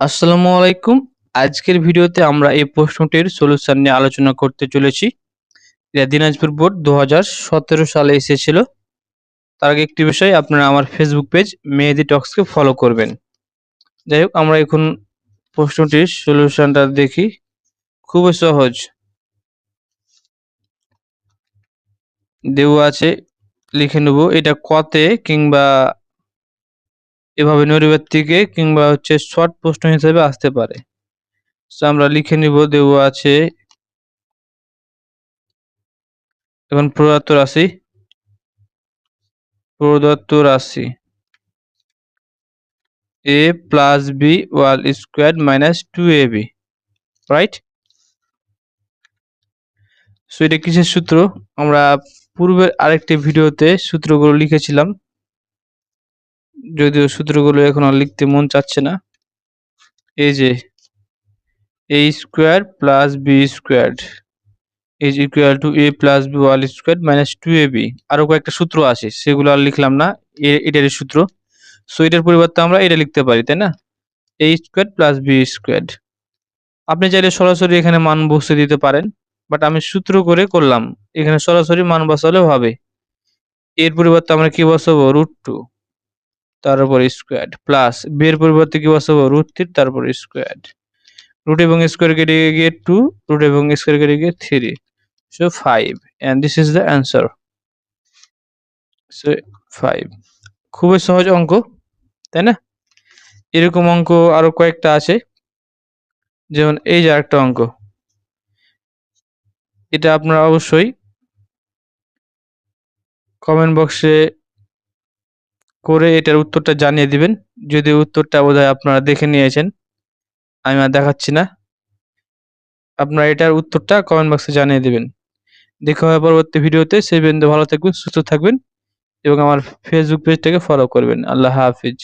আসসালামু আলাইকুম। আজকের ভিডিওতে আমরা এই প্রশ্নটির সলিউশন নিয়ে আলোচনা করতে চলেছি। এটা দিনাজপুর বোর্ড দু হাজার সতেরো সালে এসেছিল। তার আগে একটি বিষয়, আপনারা আমার ফেসবুক পেজ মেহেদি টক্সকে ফলো করবেন। যাই হোক, আমরা এখন প্রশ্নটির সলিউশনটা দেখি। খুবই সহজ। দেওয়া আছে, লিখে নেব, এটা কতে কিংবা এভাবে নৈর্ব্যক্তিকে কিংবা হচ্ছে শর্ট প্রশ্ন হিসেবে আসতে পারে। তো আমরা লিখে নিব, দেওয়া আছে। এখন প্রদত্ত রাশি। প্রদত্ত রাশি। A plus B whole square minus two A B right so এটা কিসের সূত্র? আমরা পূর্বের আরেকটি ভিডিওতে সূত্রগুলো লিখেছিলাম। যদিও সূত্রগুলো এখন আর লিখতে মন চাচ্ছে না। এই যে A square plus B square is equal to A plus B whole square minus two A B আরও কয়েকটা সূত্র আছে, সেগুলো আর লিখলাম না এটারই সূত্র। সো এটার পরিবর্তে আমরা এটা লিখতে পারি, তাই না? A square plus B square আপনি চাইলে সরাসরি এখানে মান বসে দিতে পারেন বাট আমি সূত্র করে করলাম, এখানে সরাসরি মান বসালেও হবে। এর পরিবর্তে আমরা কি বসাবো? রুট টু তার উপর স্কোয়ার প্লাস বি এর পরিবর্তে কি বসাবো? রুট থ্রি তারপর স্কোয়ার রুট এবং স্কোয়ার কেটে গিয়ে টু রুট এবং স্কোয়ার কেটে গিয়ে three so five and this is the answer so five খুবই সহজ অঙ্ক, তাই না? এরকম অঙ্ক আরও কয়েকটা আছে। যেমন এই যে একটা অঙ্ক। এটা আপনারা অবশ্যই কমেন্ট বক্সে করে এটার উত্তরটা জানিয়ে দিবেন। যদি উত্তরটা বোধহয় আপনারা দেখে নিয়েছেন, আমি আর দেখাচ্ছি না। আপনারা এটার উত্তরটা কমেন্ট বক্সে জানিয়ে দিবেন। দেখা হবে পরবর্তী ভিডিওতে। সেই পর্যন্ত ভালো থাকবেন, সুস্থ থাকবেন এবং আমার ফেসবুক পেজটাকে ফলো করবেন। আল্লাহ হাফিজ।